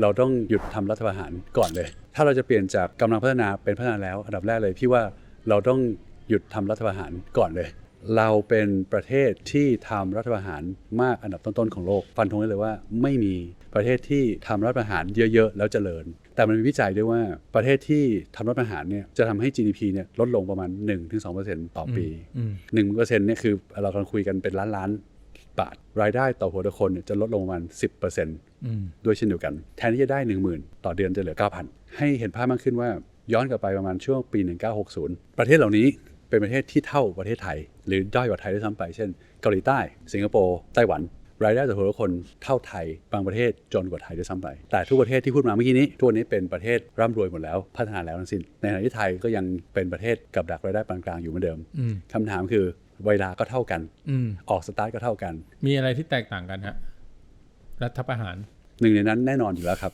เราต้องหยุดทำรัฐประหารก่อนเลย ถ้าเราจะเปลี่ยนจากกำลังพัฒนาเป็นพัฒนาแล้ว อันดับแรกเลยพี่ว่าเราต้องหยุดทำรัฐประหารก่อนเลย เราเป็นประเทศที่ทำรัฐประหารมากอันดับต้นๆของโลก ฟันธงได้เลยว่าไม่มีประเทศที่ทำรัฐประหารเยอะๆแล้วเจริญ แต่มันมีวิจัยด้วยว่าประเทศที่ทำรัฐประหารเนี่ยจะทำให้ GDP เนี่ยลดลงประมาณ 1-2%ต่อปีอืมหนึ่งเปอร์เซ็นต์เนี่ยคือเรากำลังคุยกันเป็นล้านล้านๆ บาท รายได้ต่อหัวต่อคนเนี่ยจะลดลงประมาณ 10%เอืมด้วยเช่นเดียวกัน แทนที่จะได้ 1 0,000 ต่อเดือนจะเหลือ 9,000 ให้เห็นภาพมากขึ้นว่าย้อนกลับไปประมาณช่วงปี 1960 ประเทศเหล่านี้เป็นประเทศที่เท่าประเทศไทย หรือด้อยกว่าไทยด้วยซ้ำไป เช่น เกาหลีใต้ สิงคโปร์ ไต้หวัน รายได้ต่อหัวต่อคนเท่าไทย บางประเทศจนกว่าไทยด้วยซ้ำไป แต่ทุกประเทศที่พูดมาเมื่อกี้นี้ทุกวันนี้เป็นประเทศร่ำรวยหมดแล้ว พัฒนาแล้วทั้งสิ้น ในขณะที่ไทยก็ยังเป็นประเทศกับดักรายได้ปานกลางอยู่เหมือนเดิมอืมคำถามคือ เวลาก็เท่ากัน อืมออกสตาร์ทก็เท่ากัน มีอะไรที่แตกต่างกันฮะรัฐประหาร หนึ่งในนั้นแน่นอนอยู่แล้วครับ